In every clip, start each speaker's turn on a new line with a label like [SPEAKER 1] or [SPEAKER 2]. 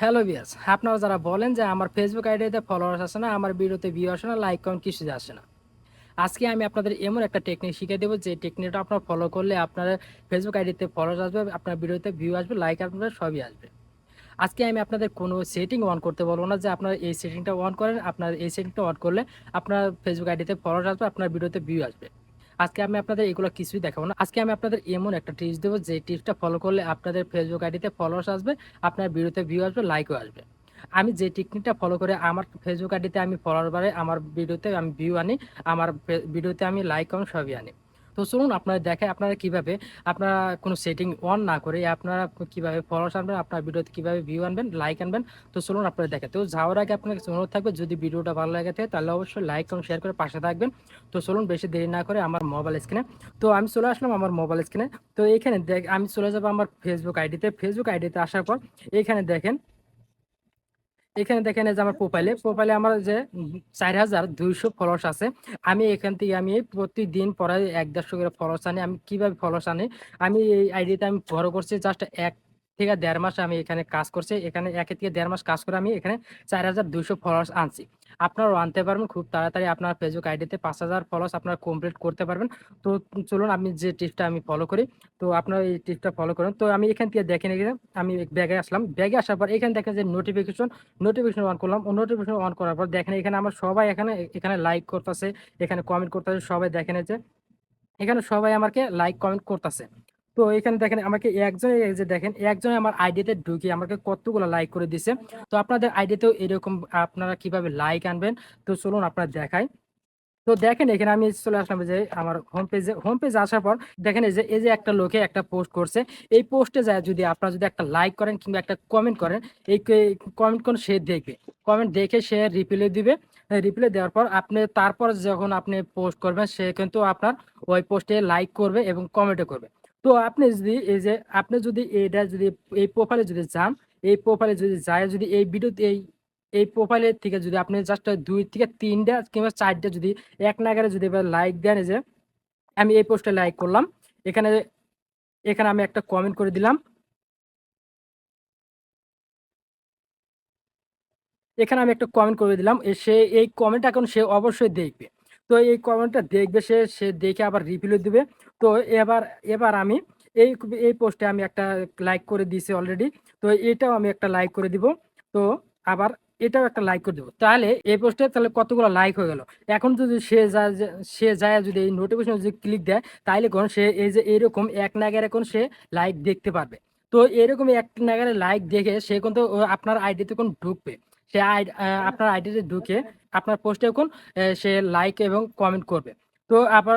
[SPEAKER 1] Hello বিয়াস আপনারা যারা বলেন যে আমার ফেসবুক আইডিতে ফলোয়ার্স আসে না, আমার ভিডিওতে ভিউ আসে না লাইক কমেন্ট কিছু আসে না। আজকে আমি আপনাদের এমন একটা টেকনিক শিখিয়ে দেবো, যে টেকনিকটা আপনার ফলো করলে আপনার ফেসবুক আইডিতে ফলোয়ার্স আসবে, আপনার ভিডিওতে ভিউ আসবে লাইক আসবে সবই আসবে। আজকে আমি আপনাদের কোনো সেটিং অন করতে বলব না, যে আপনার এই সেটিংটা অন করেন, আপনার এই সেটিংটা অন করলে আপনার ফেসবুক আইডিতে ফলোয়ার্স আসবে, আপনার ভিডিওতে ভিউ আসবে। আজকে আমি আপনাদের এগুলো কিছুই দেখাবো না। আজকে আমি আপনাদের এমন একটা টিপস দেবো, যে টিপসটা ফলো করলে আপনাদের ফেসবুক আইডিতে ফলোয়ার্স আসবে, আপনার ভিডিওতে ভিউ আসবে লাইকও আসবে। আমি যে টেকনিকটা ফলো করে আমার ফেসবুক আইডিতে আমি ফলোয়ার বাড়ে আমার ভিডিওতে আমি ভিউ আনি, আমার ভিডিওতে আমি লাইক এবং সবই আনি। তো চলুন আপনারা দেখে আপনারা কীভাবে, আপনারা কোনো সেটিং অন না করে আপনারা কীভাবে ফলোয়ার্স আনবেন, আপনার ভিডিওতে কীভাবে ভিউ আনবেন লাইক আনবেন, তো চলুন আপনারা দেখে। তো যাওয়ার আগে আপনার কাছে অনুরোধ থাকবে, যদি ভিডিওটা ভালো লাগে থাকে, তাহলে অবশ্যই লাইক এবং শেয়ার করে পাশে থাকবেন। তো চলুন বেশি দেরি না করে আমার মোবাইল স্ক্রিনে তো আমি চলে আসলাম আমার মোবাইল স্ক্রিনে তো এখানে দেখ, আমি চলে যাব আমার ফেসবুক আইডিতে ফেসবুক আইডিতে আসার পর এখানে দেখেন এখানে দেখেন যে আমার প্রোফাইলে প্রোফাইলে আমার যে চার হাজার দুইশো ফলোয়ার্স আছে, আমি এখান থেকে আমি প্রতিদিন পরে এক দেড়শো করে ফলোয়ার্স আনি। আমি কীভাবে ফলোয়ার্স আনি? আমি এই আইডিতে আমি বড় করছি জাস্ট এক থেকে দেড় মাস আমি এখানে কাজ করছি। এখানে এক থেকে দেড় মাস কাজ করে আমি এখানে চার হাজার দুইশো ফলোয়ার্স আনছি। আপনারাও আনতে পারবেন, খুব তাড়াতাড়ি আপনার ফেসবুক আইডিতে পাঁচ হাজার ফলোয়ার্স আপনারা কমপ্লিট করতে পারবেন। তো চলুন আমি যে টিপসটা আমি ফলো করি, তো আপনারা এই টিপসটা ফলো করুন। তো আমি এখান থেকে দেখেন এখানে আমি ব্যাগে আসলাম। ব্যাগে আসার পর এখানে দেখেন যে নোটিফিকেশন নোটিফিকেশন অন করলাম। নোটিফিকেশন অন করার পর দেখেন এখানে আমার সবাই এখানে এখানে লাইক করতেছে, এখানে কমেন্ট করতেছে, সবাই দেখেন যে, এখানে সবাই আমাকে লাইক কমেন্ট করতেছে। তো এখানে দেখেন আমাকে একজন এই যে দেখেন, একজন আমার আইডিতে ঢুকে আমাকে কতগুলো লাইক করে দিছে। তো আপনাদের আইডিতেও এরকম আপনারা কীভাবে লাইক আনবেন? তো চলুন আপনারা দেখাই। তো দেখেন এখানে আমি চলে আসলাম যে আমার হোম পেজে হোম পেজে আসার পর দেখেন এই যে এই যে একটা লোকে একটা পোস্ট করছে। এই পোস্টে যায় যদি আপনারা যদি একটা লাইক করেন কিংবা একটা কমেন্ট করেন, এই কমেন্ট কোন সে দেখবে। কমেন্ট দেখে সে রিপ্লাই দিবে। রিপ্লাই দেওয়ার পর আপনি, তারপর যখন আপনি পোস্ট করবেন, সে কিন্তু আপনার ওই পোস্টে লাইক করবে এবং কমেন্টও করবে। তো আপনি যদি এই যে, আপনি যদি এটা যদি এই প্রোফাইলে যদি যান, এই প্রোফাইলে যদি যায়, যদি এই ভিডিওতে এই এই প্রোফাইলের থেকে যদি আপনি জাস্ট দুই থেকে তিনটা কিংবা চারটা যদি এক নাগারে যদি লাইক দেন যে, আমি এই পোস্টে লাইক করলাম। এখানে এখানে আমি একটা কমেন্ট করে দিলাম। এখানে আমি একটা কমেন্ট করে দিলাম। সে, এই কমেন্ট এখন সে অবশ্যই দেখবে। তো এই কমেন্টটা দেখবে সে সে দেখে আবার রিপ্লাই দিবে। তো এবার এবার আমি এই এই পোস্টে আমি একটা লাইক করে দিয়েছি অলরেডি তো এটাও আমি একটা লাইক করে দিব। তো আবার এটাও একটা লাইক করে দেবো। তাহলে এই পোস্টে তাহলে কতগুলো লাইক হয়ে গেল? এখন যদি সে যায় সে যায় যদি এই নোটিফিকেশন যদি ক্লিক দেয়, তাহলে কোন সে এই যে এরকম এক নাগারে এখন সে লাইক দেখতে পারবে। তো এরকম এক নাগারে লাইক দেখে সে কিন্তু আপনার আইডিতে কোন ঢুকবে। সে আপনার আইডিতে ঢুকে আপনার পোস্টে এখন সে লাইক এবং কমেন্ট করবে। তো আবার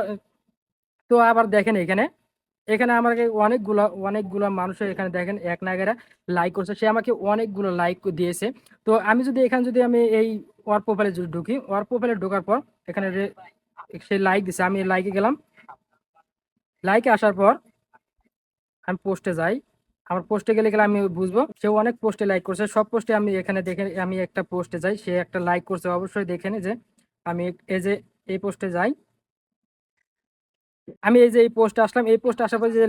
[SPEAKER 1] তো আবার দেখেন এখানে এখানে আমাকে অনেকগুলো অনেকগুলো মানুষের এখানে দেখেন, এক নাগেরা লাইক করছে। সে আমাকে অনেকগুলো লাইক দিয়েছে। তো আমি যদি এখানে যদি আমি এই ওয়ার প্রোফাইলে যদি ঢুকি ওয়ার প্রোফাইলে ঢোকার পর এখানে সে লাইক দিছে। আমি লাইকে গেলাম। লাইকে আসার পর আমি পোস্টে যাই। আমার পোস্টে গেলে গেলে আমি বুঝব। সে অনেক পোস্টে লাইক করছে। সব পোস্টে আমি এখানে দেখে, আমি একটা পোস্টে যাই। সে একটা লাইক করছে। অবশ্যই দেখেন যে আমি এই যে এই পোস্টে যাই। আমি এই যে এই পোস্টে আসলাম। এই পোস্টে আসার পরে যে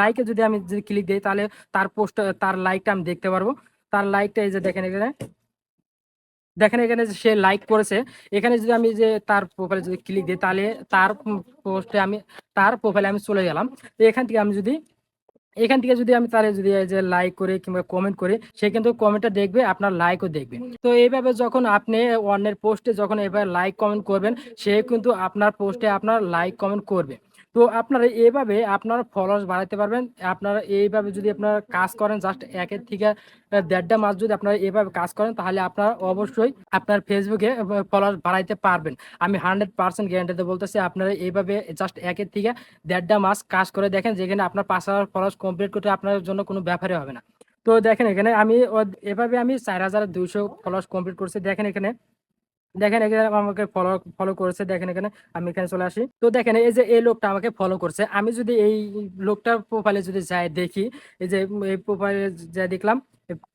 [SPEAKER 1] লাইকে যদি আমি যদি ক্লিক দিই, তাহলে তার পোস্ট, তার লাইকটা আমি দেখতে পারব। তার লাইকটা এই যে দেখেন এখানে। দেখেন এখানে সে লাইক করেছে। এখানে যদি আমি যে তার প্রোফাইলে যদি ক্লিক দিই, তাহলে তার পোস্টে আমি, তার প্রোফাইলে আমি চলে গেলাম। তো এখান থেকে আমি যদি এখান থেকে যদি আমি তারে যদি যে লাইক করে কিংবা কমেন্ট করে, সে কিন্তু কমেন্টটা দেখবে, আপনার লাইকও দেখবে। তো এইভাবে যখন আপনি অন্যের পোস্টে যখন এভাবে লাইক কমেন্ট করবেন, সে কিন্তু আপনার পোস্টে আপনার লাইক কমেন্ট করবে। তো আপনারা এইভাবে আপনারা ফলোয়ার্স বাড়াতে পারবেন। আপনারা এইভাবে যদি আপনারা কাজ করেন জাস্ট একের থেকে দেড়টা মাস যদি আপনারা এইভাবে কাজ করেন, তাহলে আপনারা অবশ্যই আপনার ফেসবুকে ফলোয়ার্স বাড়াইতে পারবেন। আমি হান্ড্রেড পার্সেন্ট গ্যারান্টিতে বলতেছি, আপনারা এইভাবে জাস্ট একের থেকে দেড়টা মাস কাজ করে দেখেন, যেখানে আপনার পাঁচ হাজার ফলোয়ার্স কমপ্লিট করতে আপনার জন্য কোনো ব্যাপারই হবে না। তো দেখেন এখানে আমি এভাবে আমি চার হাজার দুইশো ফলোয়ার্স কমপ্লিট করছি। দেখেন এখানে দেখেন এখানে আমাকে ফলো ফলো করেছে, দেখেন এখানে আমি এখানে চলে আসি। তো দেখেন এই যে এই লোকটা আমাকে ফলো করছে। আমি যদি এই লোকটার প্রোফাইলে যদি যাই দেখি, এই যে এই প্রোফাইলে যাই দেখলাম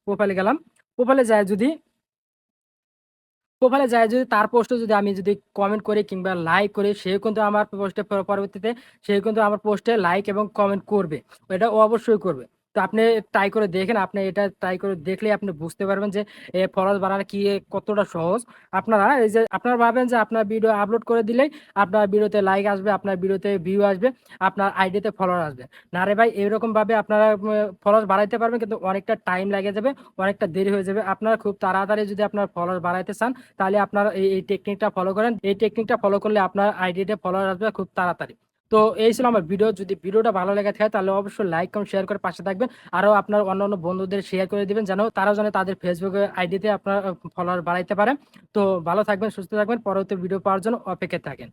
[SPEAKER 1] প্রোফাইলে গেলাম প্রোফাইলে যায় যদি প্রোফাইলে যায় যদি তার পোস্টে যদি আমি যদি কমেন্ট করি কিংবা লাইক করি সে কিন্তু আমার পোস্টে পরবর্তীতে সে কিন্তু আমার পোস্টে লাইক এবং কমেন্ট করবে। এটা অবশ্যই করবে। আপনি ট্রাই করে দেখেন। আপনি এটা ট্রাই করে দেখলে আপনি বুঝতে পারবেন যে এ ফলোয়ার্স বাড়ানো কি কতটা সহজ। আপনারা এই যে আপনারা ভাবেন যে আপনার ভিডিও আপলোড করে দিলেই আপনার ভিডিওতে লাইক আসবে, আপনার ভিডিওতে ভিউ আসবে, আপনার আইডিতে ফলোয়ার আসবে। না রে ভাই এরকমভাবে আপনারা উম ফলোয়ার্স বাড়াইতে পারবেন কিন্তু অনেকটা টাইম লেগে যাবে, অনেকটা দেরি হয়ে যাবে। আপনারা খুব তাড়াতাড়ি যদি আপনার ফলোয়ার বাড়াইতে চান তাহলে আপনারা এই টেকনিকটা ফলো করেন। এই টেকনিকটা ফলো করলে আপনার আইডিতে ফলোয়ার আসবে খুব তাড়াতাড়ি। তো এই ছিল আমার ভিডিও। যদি ভিডিওটা ভালো লেগে থাকে তাহলে অবশ্যই লাইক, কমেন্ট, শেয়ার করে পাশে থাকবেন। আরও আপনার অন্য অন্য বন্ধুদের শেয়ার করে দেবেন যেন তারাও যেন তাদের ফেসবুক আইডিতে আপনার ফলোয়ার বাড়াইতে পারে। তো ভালো থাকবেন, সুস্থ থাকবেন। পরবর্তী ভিডিও পাওয়ার জন্য অপেক্ষায় থাকেন।